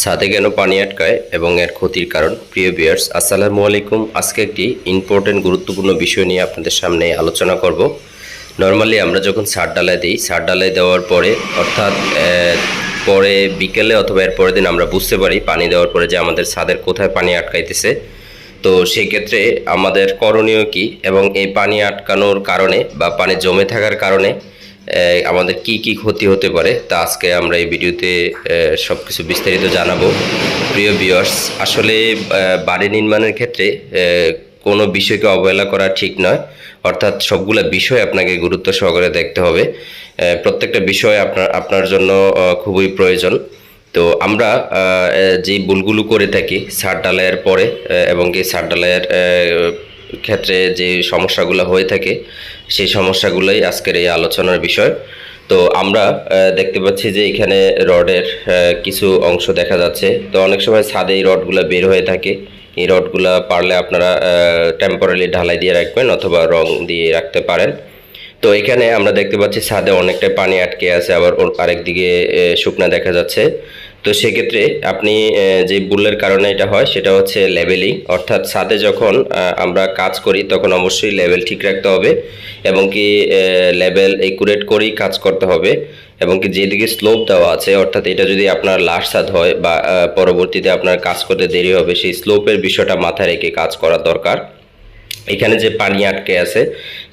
ছাদে কেন পানি আটকায় এবং এর ক্ষতির কারণ। প্রিয় বিয়ার্স আসসালামু আলাইকুম। আজকে একটি ইম্পর্টেন্ট গুরুত্বপূর্ণ বিষয় নিয়ে আপনাদের সামনে আলোচনা করব। নর্মালি আমরা যখন সার ডালায় দিই সার ডালায় দেওয়ার পরে, অর্থাৎ পরে বিকেলে অথবা এর পরের দিন আমরা বুঝতে পারি পানি দেওয়ার পরে যে আমাদের ছাদের কোথায় পানি আটকাইতেছে। তো সেই ক্ষেত্রে আমাদের করণীয় কি? এবং এই পানি আটকানোর কারণে বা পানি জমে থাকার কারণে আমাদের কি কি ক্ষতি হতে পারে তা আজকে আমরা এই ভিডিওতে সব কিছু বিস্তারিত জানাব। প্রিয় ভিউয়ার্স আসলে বাড়ি নির্মাণের ক্ষেত্রে কোনো বিষয়কে অবহেলা করা ঠিক নয়। অর্থাৎ সবগুলা বিষয় আপনাকে গুরুত্ব সহকারে দেখতে হবে। প্রত্যেকটা বিষয় আপনার আপনার জন্য খুবই প্রয়োজন। তো আমরা যে ভুলগুলো করে থাকি সার ডালাইয়ের পরে এবং কি সার ডালাইয়ের আহ, ক্ষেত্রে যে সমস্যাগুলো হয়ে থাকে, সেই সমস্যাগুলোই আজকের এই আলোচনার বিষয়। তো আমরা দেখতে পাচ্ছি যে এখানে রডের কিছু অংশ দেখা যাচ্ছে। তো অনেক সময় ছাদে এই রডগুলো বের হয়ে থাকে। এই রডগুলো পারলে আপনারা টেম্পোরারি ঢালাই দিয়ে রাখবেন অথবা রং দিয়ে রাখতে পারেন। তো এখানে আমরা দেখতে পাচ্ছি ছাদে অনেকটা পানি আটকে আছে আবার ওর আরেকদিকে আহ, শুকনা দেখা যাচ্ছে। তো সেক্ষেত্রে আপনি যে বুলের কারণে এটা হয় সেটা হচ্ছে লেভেলিং অর্থাৎ ছাদে যখন আমরা কাজ করি তখন অবশ্যই লেভেল ঠিক রাখতে হবে এবং কি লেভেল একুরেট করেই কাজ করতে হবে এবং কি যেদিকে স্লোপ দেওয়া আছে অর্থাৎ এটা যদি আপনার লাস্ট ছাদ হয় বা পরবর্তীতে আপনার কাজ করতে দেরি হবে সেই স্লোপের বিষয়টা মাথায় রেখে কাজ করা দরকার। এখানে যে পানি আটকে আছে,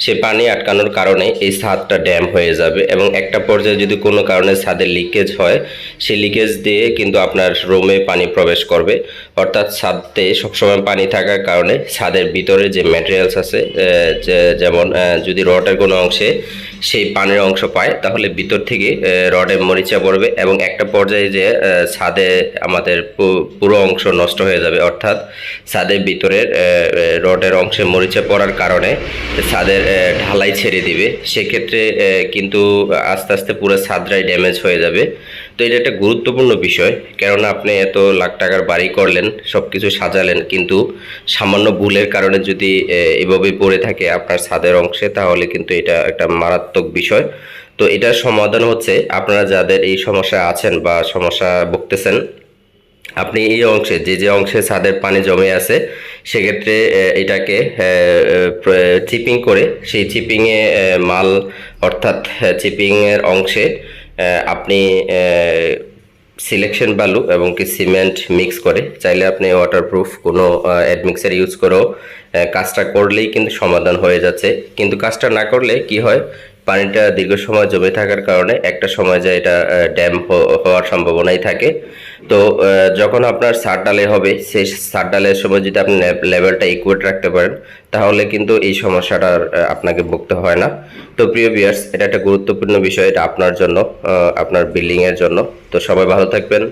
সে পানি আটকানোর কারণে এই ছাদটা ড্যাম হয়ে যাবে এবং একটা পর্যায়ে যদি কোনো কারণে ছাদের লিকেজ হয়, সেই লিকেজ দিয়ে কিন্তু আপনার রুমে পানি প্রবেশ করবে। অর্থাৎ ছাদে সবসময় পানি থাকার কারণে ছাদের ভিতরে যে ম্যাটেরিয়ালস আছে যেমন যদি রডের কোনো অংশে সেই পানের অংশ পায়, তাহলে ভিতর থেকে রডের রডে মরিচা পড়বে এবং একটা পর্যায়ে যে ছাদে আমাদের পুরো অংশ নষ্ট হয়ে যাবে। অর্থাৎ ছাদের ভিতরের রডের অংশে মরিচা পড়ার কারণে ছাদের ঢালাই ছেড়ে দিবে। সেক্ষেত্রে কিন্তু আস্তে আস্তে পুরো ছাদটাই ড্যামেজ হয়ে যাবে। তো এটা একটা গুরুত্বপূর্ণ বিষয়, কেননা আপনি এত লাখ টাকার বাড়ি করলেন সব কিছু সাজালেন, কিন্তু সামান্য ভুলের কারণে যদি এভাবে পড়ে থাকে আপনার ছাদের অংশে, তাহলে কিন্তু এটা একটা মারাত্মক বিষয়। তো এটার সমাধান হচ্ছে, আপনারা যাদের এই সমস্যা আছেন বা সমস্যা ভুগতেছেন, আপনি এই অংশে, যে যে অংশে ছাদের পানি জমে আছে, সেক্ষেত্রে এটাকে চিপিং করে, সেই চিপিংয়ে মাল, অর্থাৎ চিপিংয়ের অংশে আপনি সিলেকশন বালু এবং কি সিমেন্ট মিক্স করে, চাইলে আপনি ওয়াটারপ্রুফ কোনো অ্যাডমিক্সার ইউজ করেও কাজটা করলেই কিন্তু সমাধান হয়ে যাচ্ছে। কিন্তু কাজটা না করলে কি হয়? পানিটা দীর্ঘ সময় জমে থাকার কারণে একটা সময় যায় এটা ড্যাম হওয়ার সম্ভাবনাই থাকে। তো যখন আপনার সার ডালে হবে, সেই সার ডালের সময় যদি আপনি লেভেলটা ইকুয়েট রাখতে পারেন, তাহলে কিন্তু এই সমস্যাটা আপনাকে ভুগতে হয় না। তো প্রিয় বিয়ার্স এটা একটা গুরুত্বপূর্ণ বিষয়, এটা আপনার জন্য আপনার বিল্ডিংয়ের জন্য। তো সবাই ভালো থাকবেন।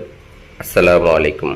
আসসালামু আলাইকুম।